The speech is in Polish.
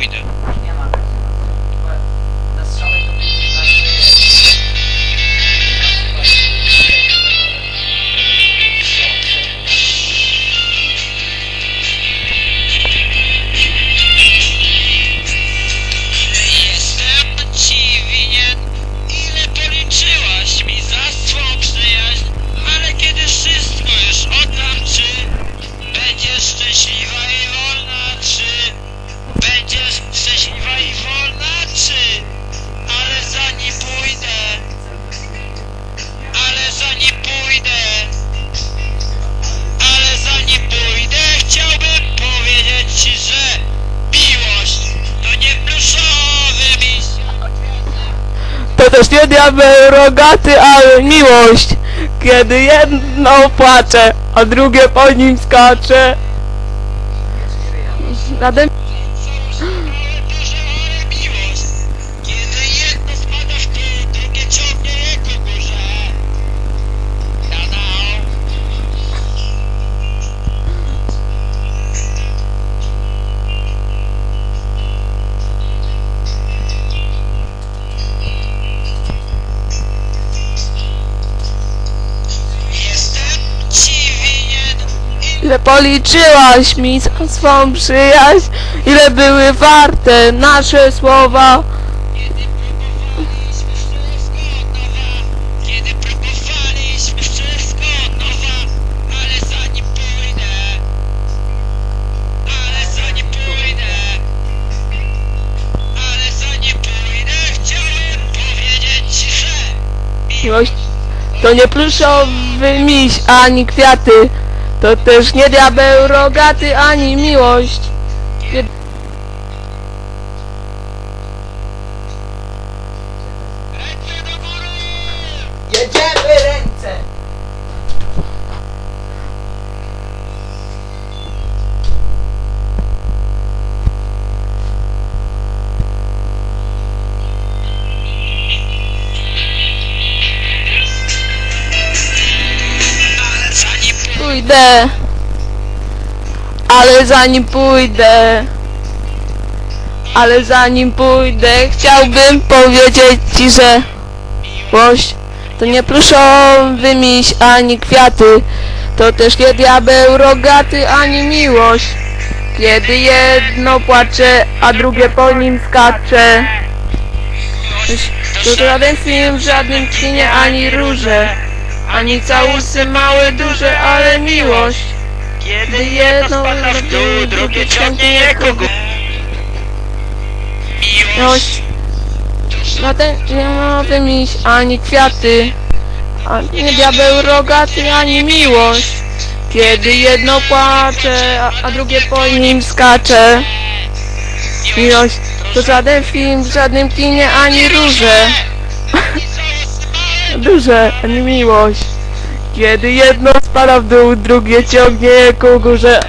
we do. Też nie diabeł rogaty, ale miłość. Kiedy jedno płacze, a drugie po nim skacze. Nade Ile policzyłaś mi za swą przyjaźń? Ile były warte nasze słowa? Kiedy próbowaliśmy wszystko od nowa Kiedy próbowaliśmy wszystko od nowa Ale za nim pójdę Ale za nim pójdę Ale za nim pójdę Chciałem powiedzieć ci, że Miłość to nie pluszowy miś ani kwiaty To też nie diabeł rogaty ani miłość pójdę. Ale zanim pójdę. Ale zanim pójdę Chciałbym powiedzieć ci, że Miłość to nie pluszowy miś ani kwiaty. To też nie diabeł rogaty ani miłość. Kiedy jedno płacze, a drugie po nim skacze. To żaden film w żadnym kinie ani róże Ani całusy małe, duże, ale miłość. Kiedy jedno spada w dół, drugie ciągnie je górze Miłość. Na ten nie ma miś ani kwiaty A nie diabeł rogaty ani miłość. Kiedy jedno płacze, a, a drugie po nim skacze. Miłość to żaden film w żadnym kinie ani róże Duże, ani miłość. Kiedy jedno spada w dół, drugie ciągnie ku górze